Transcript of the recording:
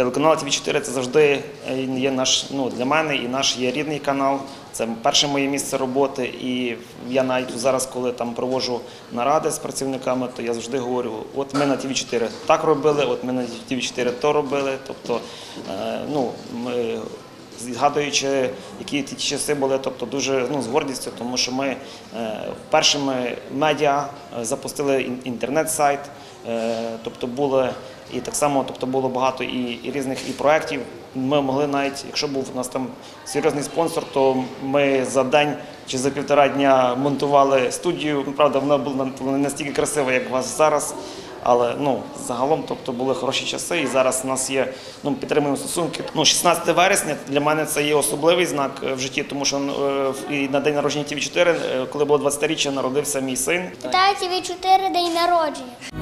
Телеканал ТВ4 це завжди е, є наш, ну, для мене і наш є рідний канал. Це перше моє місце роботи. І я навіть зараз, коли там проводжу наради з працівниками, то я завжди говорю: от ми на ТВ4 так робили, от ми на ТВ4 то робили. Тобто, е, ну, ми згадуючи, які ті часи були, тобто дуже ну, з гордістю, тому що ми е, першими медіа запустили інтернет-сайт, тобто було і так само, тобто було багато і, і різних і проєктів. Ми могли навіть, якщо був у нас там серйозний спонсор, то ми за день чи за півтора дня монтували студію. Ну, Правда, вона була не настільки красива, як у вас зараз. Але ну загалом, тобто були хороші часи, і зараз у нас є ну підтримуємо стосунки. Ну 16 вересня для мене це є особливий знак е, в житті, тому що е, і на день народження ТВ4, е, коли було 20-річчя, народився мій син. Вітаю ТВ4 день народження.